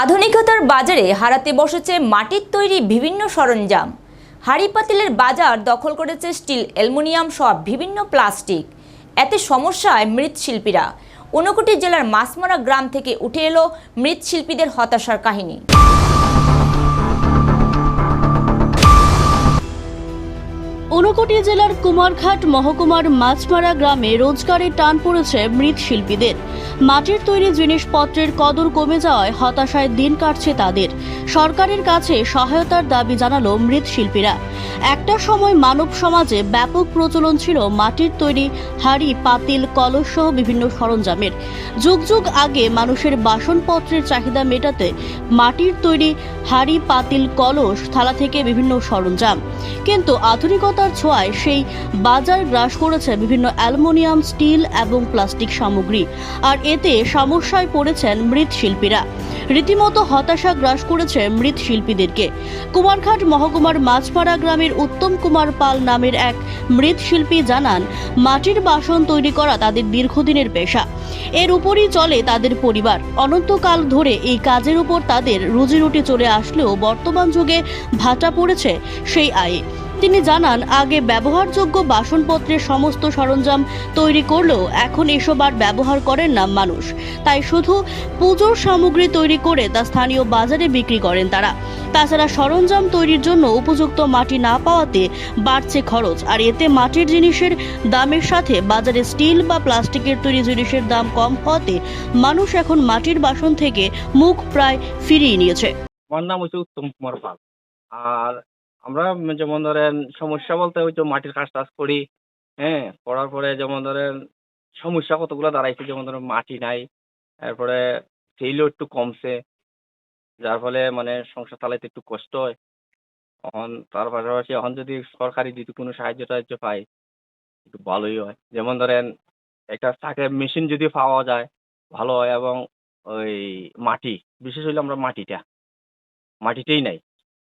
আধুনিকতার বাজারে হারাতে বসেছে মাটির তৈরি বিভিন্ন সরঞ্জাম। হাঁড়ি পাতিলের বাজার দখল করেছে স্টিল, অ্যালুমিনিয়াম সব বিভিন্ন প্লাস্টিক। এতে সমস্যায় মৃৎশিল্পীরা। ঊনকোটি জেলার মাছমরা গ্রাম থেকে উঠে এলো মৃৎশিল্পীদের হতাশার কাহিনী। ঊনকোটি জেলার কুমারঘাট, মহকুমার মাছমারা গ্রামে রোজগারের টান পড়েছে মৃৎশিল্পীদের। মাটির তৈরি জিনিসপত্রের কদর কমে যাওয়ায় হতাশায় দিন কাটছে তাদের। সরকারের কাছে সহায়তার দাবি জানালো মৃৎশিল্পীরা। একটা সময় মানব সমাজে ব্যাপক প্রচলন ছিল মাটির তৈরি হাড়ি, পাতিল, কলস সহ বিভিন্ন সরঞ্জামের। যুগ যুগ আগে মানুষের বাসনপত্রের চাহিদা মেটাতে মাটির তৈরি হাড়ি, পাতিল, কলস, থালা থেকে বিভিন্ন সরঞ্জাম। কিন্তু আধুনিকতার ছোঁয়ায় সেই বাজার গ্রাস করেছে বিভিন্ন অ্যালুমিনিয়াম, স্টিল এবং প্লাস্টিক সামগ্রী। আর এতে সমস্যায় পড়েছেন মৃৎশিল্পীরা। রীতিমতো হতাশা গ্রাস করেছে মৃৎশিল্পীদেরকে। কুমারঘাট মহকুমার মাছপাড়া গ্রামের উত্তম কুমার পাল নামের এক মৃৎশিল্পী জানান, মাটির বাসন তৈরি করা তাদের দীর্ঘদিনের পেশা। এর উপরই চলে তাদের পরিবার। অনন্তকাল ধরে এই কাজের উপর তাদের রুজিরুটি চলে আসলেও বর্তমান যুগে ভাটা পড়েছে সেই আয়ে। তিনি জানান, আগে ব্যবহারযোগ্য বাসনপত্রের সমস্ত সরঞ্জাম তৈরি করলেও এখন এসব আর ব্যবহার করেন না মানুষ। তাই শুধু পুজোর সামগ্রী তৈরি করে তা স্থানীয় বাজারে বিক্রি করেন তারা। তাছাড়া সরঞ্জাম তৈরির জন্য উপযুক্ত মাটি না পাওয়াতে বাড়ছে খরচ। আর এতে মাটির জিনিসের দামের সাথে বাজারে স্টিল বা প্লাস্টিকের তৈরি জিনিসের দাম কম হওয়াতে মানুষ এখন মাটির বাসন থেকে মুখ প্রায় ফিরিয়ে নিয়েছে। আমার নাম হচ্ছে উত্তম কুমার পাল। আর আমরা যেমন ধরেন সমস্যা বলতে ওই তো মাটির কাজ টাজ করি হ্যাঁ করার পরে যেমন ধরেন সমস্যা কতগুলো দাঁড়াইছে, যেমন ধরেন মাটি নাই, তারপরে সেইলও একটু কমছে, যার ফলে মানে সংসার চালাইতে একটু কষ্ট হয়। এখন তার পাশাপাশি এখন যদি সরকারি যদি কোনো সাহায্য টাহায্য পাই একটু ভালোই হয়। যেমন ধরেন একটা চাকের মেশিন যদি পাওয়া যায়, ভালো হয় এবং ওই মাটি, বিশেষ হইলে আমরা মাটিটা, মাটিতেই নাই।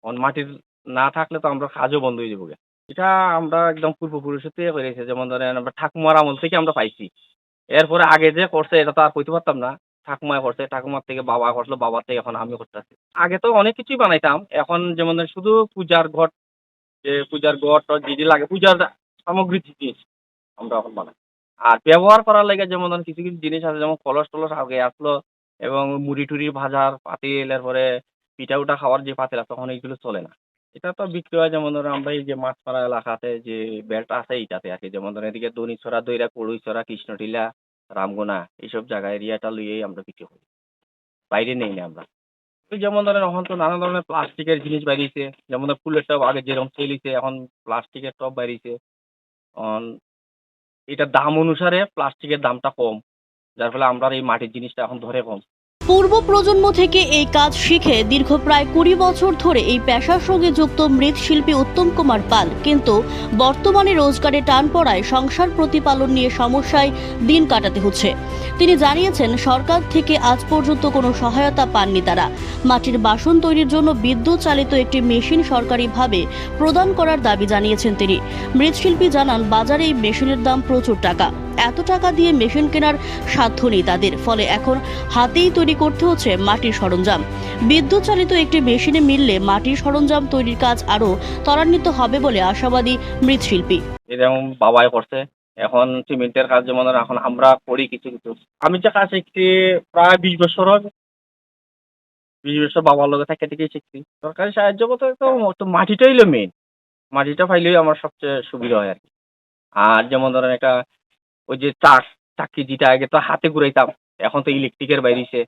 অন মাটির না থাকলে তো আমরা কাজও বন্ধ হয়ে যাব এটা আমরা একদম পূর্বপুরুষের থেকে করেছি যেমন ধরেন আমরা ঠাকুমার আমল থেকে আমরা পাইছি। এরপরে আগে যে করছে, এটা তো আর কইতে পারতাম না। ঠাকুমা করছে, ঠাকুমার থেকে বাবা করল বাবার থেকে এখন আমি করতেছি। আগে তো অনেক কিছুই বানাইতাম। এখন যেমন শুধু পূজার ঘট, যে পূজার ঘট টট যে যে লাগে, পূজার সামগ্রী জিনিস আমরা এখন বানাই। আর ব্যবহার করার লাগে যেমন ধরেন কিছু কিছু জিনিস আছে, যেমন কলস টলস আগে আসলো এবং মুড়ি টুড়ি ভাজার পাতিল, এরপরে পিঠা উঠা খাওয়ার যে পাতিল আছে, তখন এইগুলো চলে না। এটা তো বিক্রি হয়, যেমন ধরো আমরা এই যে মাছপাড়া এলাকাতে যে বেল্ট আছে এইটাতে কি যেমন ধরেন এদিকে দনিছড়া, দইরা, কড়ুইছড়া, কৃষ্ণটিলা, রামগোনা এইসব জায়গা এরিয়াটা লইয়েই আমরা বিক্রি করি। বাইরে নেই না আমরা। যেমন ধরেন এখন তো নানা ধরনের প্লাস্টিকের জিনিস বেরিয়েছে। যেমন ধর ফুলের টব আগে যেরকম চলিছে এখন প্লাস্টিকের টব বেরিয়েছে। এটার দাম অনুসারে প্লাস্টিকের দামটা কম। যার ফলে আমরা এই মাটির জিনিসটা এখন ধরে কম। পূর্ব প্রজন্ম থেকে এই কাজ শিখে দীর্ঘ প্রায় কুড়ি বছর ধরে এই পেশার সঙ্গে যুক্ত মৃৎশিল্পী উত্তম কুমার পাল। কিন্তু বর্তমানে রোজগারে টান পড়ায় সংসার প্রতিপালন নিয়ে সমস্যায় দিন কাটাতে হচ্ছে। তিনি জানিয়েছেন, সরকার থেকে আজ পর্যন্ত কোনো সহায়তা পাননি তারা। মাটির বাসন তৈরির জন্য বিদ্যুৎ চালিত একটি মেশিন সরকারিভাবে প্রদান করার দাবি জানিয়েছেন তিনি। মৃৎশিল্পী জানান, বাজারে এই মেশিনের দাম প্রচুর টাকা। এত টাকা দিয়ে মেশিন কেনার সাধ্য নেই তাদের। ফলে এখন হাতেই তৈরি করতে হচ্ছে মাটির সরঞ্জাম। বিদ্যুৎ চালিত একটি মেশিনে মিললে মাটির সরঞ্জাম তৈরির কাজ আরও ত্বরান্বিত হবে বলে আশাবাদী মৃৎশিল্পী। বাবাই করছে, এখন সিমেন্টের কাজ যেমন এখন আমরা করি কিছু কিছু। আমি যে কাজ শিখছি প্রায় বিশ বছর হবে। বিশ বছর বাবার লগে থেকে থেকেই শিখছি। সরকারি সাহায্য বলতে তো তো মাটিটাই হলো মেন মাটিটা পাইলেই আমার সবচেয়ে সুবিধা হয় আর কি। আর যেমন ধরেন একটা ওই যে চাক চাকি যেটা আগে তো হাতে ঘুরাইতাম, এখন তো ইলেকট্রিকের বাইরেছে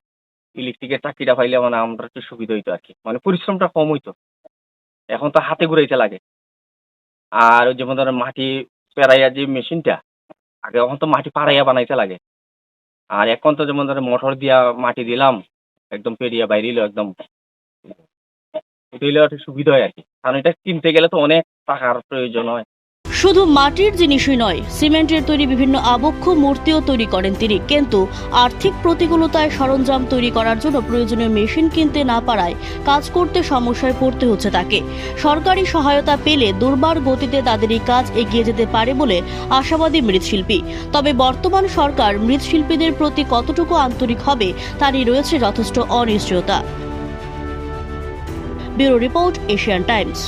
ইলেকট্রিকের চাকিটা পাইলে মানে আমরা একটু সুবিধা হইতো আর কি মানে পরিশ্রমটা কম হইতো। এখন তো হাতে ঘুরাইতে লাগে। আর ওই যেমন ধরেন মাটি পেরাইয়া যে মেশিনটা, আগে এখন তো মাটি পাড়াইয়া বানাইতে লাগে। আর এখন তো যেমন ধরেন মোটর দিয়া মাটি দিলাম, একদম পেরিয়া বাইরে একদম। এটা একটু সুবিধা হয় আর কি কারণ এটা কিনতে গেলে তো অনেক টাকার প্রয়োজন হয়। শুধু মাটির জিনিসই নয়, সিমেন্টের তৈরি বিভিন্ন আবক্ষ মূর্তিও তৈরি করেন তিনি। কিন্তু আর্থিক প্রতিকূলতায় সরঞ্জাম তৈরি করার জন্য প্রয়োজনীয় মেশিন কিনতে না পারায় কাজ করতে সমস্যায় পড়তে হচ্ছে তাকে। সরকারি সহায়তা পেলে দুর্বার গতিতে তাদের এই কাজ এগিয়ে যেতে পারে বলে আশাবাদী মৃৎশিল্পী। তবে বর্তমান সরকার মৃৎশিল্পীদের প্রতি কতটুকু আন্তরিক হবে তারই রয়েছে যথেষ্ট অনিশ্চয়তা। Bureau report, Asian Times.